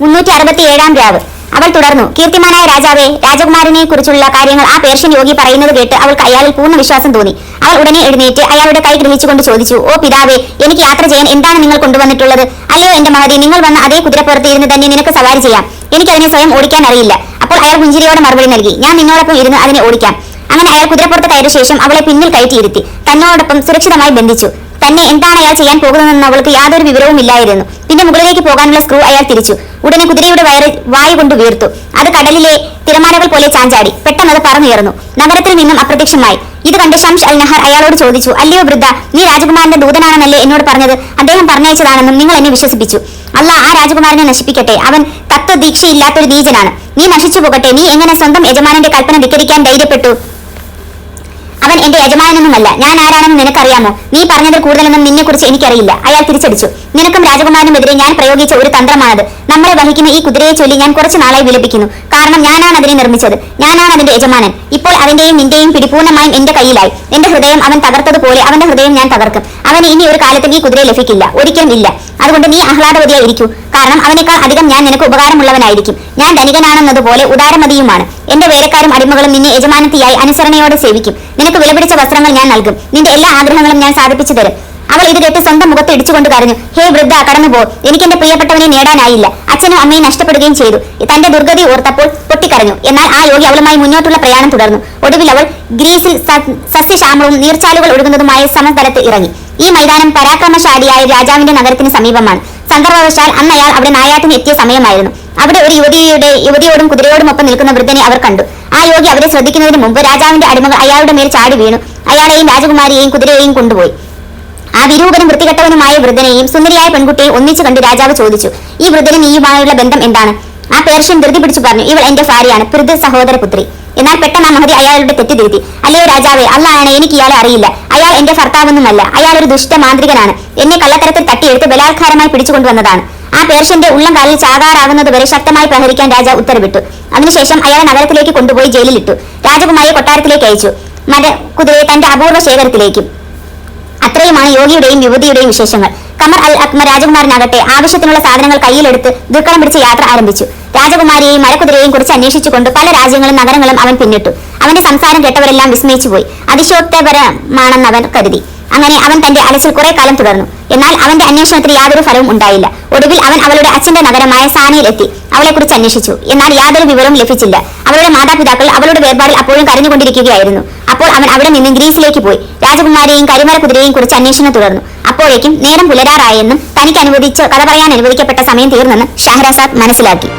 അറുപത്തിയേഴാം രാവ്. അവൾ തുടർന്നു കീർത്തിമാനായ രാജാവേ രാജകുമാരനെ കുറിച്ചുള്ള കാര്യങ്ങൾ ആ പേർഷ്യൻ യോഗി പറയുന്നത് കേട്ട് അവൾക്ക് അയാളിൽ പൂർണ വിശ്വാസം തോന്നി. അവൾ ഉടനെ എഴുന്നേറ്റ് അയാളുടെ കൈ ഗ്രഹിച്ചുകൊണ്ട് ചോദിച്ചു ഓ പിതാവേ എനിക്ക് യാത്ര ചെയ്യാൻ എന്താണ് നിങ്ങൾ കൊണ്ടുവന്നിട്ടുള്ളത്? അല്ലയോ എന്റെ മഹതി നിങ്ങൾ വന്ന അതേ കുതിരപ്പുറത്ത് ഇരുന്ന് തന്നെ നിനക്ക് സവാരി ചെയ്യാം. എനിക്കതിനെ സ്വയം ഓടിക്കാൻ അറിയില്ല. അപ്പോൾ അയാൾ പുഞ്ചിരിയോടെ മറുപടി നൽകി ഞാൻ നിന്നോടൊപ്പം ഇരുന്ന് അതിനെ ഓടിക്കാം. അങ്ങനെ അയാൾ കുതിരപ്പുറത്ത് കയറിയ ശേഷം അവളെ പിന്നിൽ കയറ്റിയിരുത്തി. തന്നോടൊപ്പം സുരക്ഷിതമായി ബന്ധിച്ചു. തന്നെ എന്താണ് അയാൾ ചെയ്യാൻ പോകുന്നതെന്ന് അവൾക്ക് യാതൊരു വിവരവും ഇല്ലായിരുന്നു. പിന്നെ മുകളിലേക്ക് പോകാനുള്ള സ്ക്രൂ അയാൾ തിരിച്ചു. ഉടനെ കുതിരയുടെ വയറ് വായു കൊണ്ട് വീർത്തു. അത് കടലിലെ തിരമാലകൾ പോലെ ചാഞ്ചാടി. പെട്ടെന്ന് അത് പറന്നുയർന്നു നഗരത്തിൽ നിന്നും അപ്രത്യക്ഷമായി. ഇത് കണ്ട് ഷംഷ് അൽ നഹർ അയാളോട് ചോദിച്ചു അല്ലയോ വൃദ്ധ നീ രാജകുമാരന്റെ ദൂതനാണെന്നല്ലേ എന്നോട് പറഞ്ഞത്? അദ്ദേഹം പറഞ്ഞയച്ചതാണെന്നും നിങ്ങൾ എന്നെ വിശ്വസിപ്പിച്ചു. അല്ല ആ രാജകുമാരനെ നശിപ്പിക്കട്ടെ. അവൻ തത്വദീക്ഷയില്ലാത്തൊരു നീചനാണ്. നീ നശിച്ചു പോകട്ടെ നീ എങ്ങനെ സ്വന്തം യജമാനന്റെ കൽപ്പന ധിക്കരിക്കാൻ ധൈര്യപ്പെട്ടു? അവൻ എന്റെ യജമാനനൊന്നുമല്ല. ഞാൻ ആരാണെന്ന് നിനക്കറിയാമോ? നീ പറഞ്ഞതിൽ കൂടുതലൊന്നും നിന്നെ കുറിച്ച് എനിക്കറിയില്ല. അയാൾ തിരിച്ചടിച്ചു. നിനക്കും രാജകുമാരനുമെതിരെ ഞാൻ പ്രയോഗിച്ച ഒരു തന്ത്രമാണത്. നമ്മളെ വഹിക്കുന്ന ഈ കുതിരയെ ചൊല്ലി ഞാൻ കുറച്ച് നാളായി വിലപിക്കുന്നു. കാരണം ഞാനാണ് അതിനെ നിർമ്മിച്ചത്. ഞാനാണ് അതിന്റെ യജമാനൻ. ഇപ്പോൾ അവന്റെയും നിന്റെയും പിടിപൂർണമായും എന്റെ കയ്യിലായി. എന്റെ ഹൃദയം അവൻ തകർത്തതുപോലെ അവന്റെ ഹൃദയം ഞാൻ തകർക്കും. അവൻ ഇനി ഒരു കാലത്തും ഈ കുതിരയെ ലഭിക്കില്ല. ഒരിക്കലും ഇല്ല. അതുകൊണ്ട് നീ ആഹ്ലാദവതിയായി ഇരിക്കൂ കാരണം അവനേക്കാൾ അധികം ഞാൻ നിനക്ക് ഉപകാരമുള്ളവനായിരിക്കും. ഞാൻ ധനികനാണെന്നതുപോലെ ഉദാരമതിയുമാണ്. എന്റെ വേലക്കാരും അടിമകളും നിന്നെ യജമാനത്തിയായി അനുസരണയോടെ സേവിക്കും. നിനക്ക് വിലപിടിച്ച വസ്ത്രങ്ങൾ ഞാൻ നൽകും. നിന്റെ എല്ലാ ആഗ്രഹങ്ങളും ഞാൻ സാധിപ്പിച്ചു തരും. അവൾ ഇത് കേട്ട് സ്വന്തം മുഖത്ത് ഇടിച്ചുകൊണ്ട് കരഞ്ഞു. ഹേ വൃദ്ധ കടന്നുപോ. എനിക്ക് എന്റെ പ്രിയപ്പെട്ടവനെ നേടാനായില്ല. അച്ഛനും അമ്മയും നഷ്ടപ്പെടുകയും ചെയ്തു. തന്റെ ദുർഗതി ഓർത്തപ്പോൾ പൊട്ടിക്കരഞ്ഞു. എന്നാൽ ആ യോഗി അവളുമായി മുന്നോട്ടുള്ള പ്രയാണം തുടർന്നു. ഒടുവിൽ അവൾ ഗ്രീസിൽ സസ്യശാമവും നീർച്ചാലുകൾ ഒഴുകുന്നതുമായ സമതലത്ത് ഇറങ്ങി. ഈ മൈതാനം പരാക്രമശാലിയായ രാജാവിന്റെ നഗരത്തിന് സമീപമാണ്. സന്ദർഭവശാൽ അന്ന് അയാൾ അവിടെ നായാട്ടിന് എത്തിയ സമയമായിരുന്നു. അവിടെ ഒരു യുവതിയുടെ യുവതിയോടും കുതിരയോടും ഒപ്പം നിൽക്കുന്ന വൃദ്ധനെ അവർ കണ്ടു. ആ യോഗി അവരെ ശ്രദ്ധിക്കുന്നതിന് മുമ്പ് രാജാവിന്റെ അടിമകൾ അയാളുടെ മേൽ ചാടി വീണു. അയാളെയും രാജകുമാരിയെയും കുതിരയെയും കൊണ്ടുപോയി. ആ വിരൂപനും വൃത്തികെട്ടവനുമായ വൃദ്ധനെയും സുന്ദരിയായ പെൺകുട്ടിയെ ഒന്നിച്ചു കണ്ട് രാജാവ് ചോദിച്ചു ഈ വൃദ്ധന് നീയുമായുള്ള ബന്ധം എന്താണ്? ആ പേർഷ്യൻ ധൃതി പിടിച്ചു പറഞ്ഞു ഇവൾ എന്റെ ഭാര്യയാണ് പൃഥ്വി സഹോദരപുത്രി. എന്നാൽ പെട്ടെന്ന് ആ മഹതി അയാളുടെ തെറ്റ് തിരുത്തി അല്ലയോ രാജാവേ അള്ളാണ് എനിക്ക് ഇയാളെ അറിയില്ല. അയാൾ എന്റെ ഭർത്താവൊന്നുമല്ല അയാൾ ഒരു ദുഷ്ട മാന്ത്രികനാണ്. എന്നെ കള്ളത്തരത്തിൽ തട്ടിയെടുത്ത് ബലാത്കാരമായി പിടിച്ചുകൊണ്ടുവന്നതാണ് ആ പേർഷ്യന്റെ ഉള്ളം കാലിൽ ചാകാറാകുന്നത് വരെ ശക്തമായി പ്രഹരിക്കാൻ രാജാവ് ഉത്തരവിട്ടു. അതിനുശേഷം അയാളെ നഗരത്തിലേക്ക് കൊണ്ടുപോയി ജയിലിലിട്ടു രാജകുമാരിയെ കൊട്ടാരത്തിലേക്ക് അയച്ചു. മര കുതിരയെ തന്റെ അപൂർവ ശേഖരത്തിലേക്കും. അത്രയുമാണ് യോഗിയുടെയും യുവതിയുടെയും വിശേഷങ്ങൾ. കമർ അൽ അക്മർ രാജകുമാരനാകട്ടെ ആവശ്യത്തിനുള്ള സാധനങ്ങൾ കയ്യിലെടുത്ത് ദുർഘടം പിടിച്ച് യാത്ര ആരംഭിച്ചു. രാജകുമാരിയെയും മരക്കുതിരയെയും കുറിച്ച് അന്വേഷിച്ചുകൊണ്ട് പല രാജ്യങ്ങളും നഗരങ്ങളും അവൻ പിന്നിട്ടു. അവന്റെ സംസാരം കേട്ടവരെല്ലാം വിസ്മയിച്ചുപോയി അതിശോക്തപരമാണെന്ന് അവൻ കരുതി. അങ്ങനെ അവൻ തന്റെ അലച്ചിൽ കുറെ കാലം തുടർന്നു. എന്നാൽ അവന്റെ അന്വേഷണത്തിൽ യാതൊരു ഫലവും ഉണ്ടായില്ല. ഒടുവിൽ അവൻ അവളുടെ അച്ഛന്റെ നഗരമായ സാനയിൽ എത്തി അവളെക്കുറിച്ച് അന്വേഷിച്ചു. എന്നാൽ യാതൊരു വിവരവും ലഭിച്ചില്ല. അവളുടെ മാതാപിതാക്കൾ അവളുടെ വേർപാടിൽ അപ്പോഴും കരഞ്ഞുകൊണ്ടിരിക്കുകയായിരുന്നു. അപ്പോൾ അവൻ അവിടെ നിന്ന് ഗ്രീസിലേക്ക് പോയി. രാജകുമാരിയെയും കരിമല കുതിരയെയും കുറിച്ച് അന്വേഷണം തുടർന്നു. അപ്പോഴേക്കും നേരം പുലരാറായെന്നും തനിക്ക് അനുവദിച്ച് കഥ പറയാൻ അനുവദിക്കപ്പെട്ട സമയം തീർന്നെന്നും ഷഹരസാദ് മനസ്സിലാക്കി.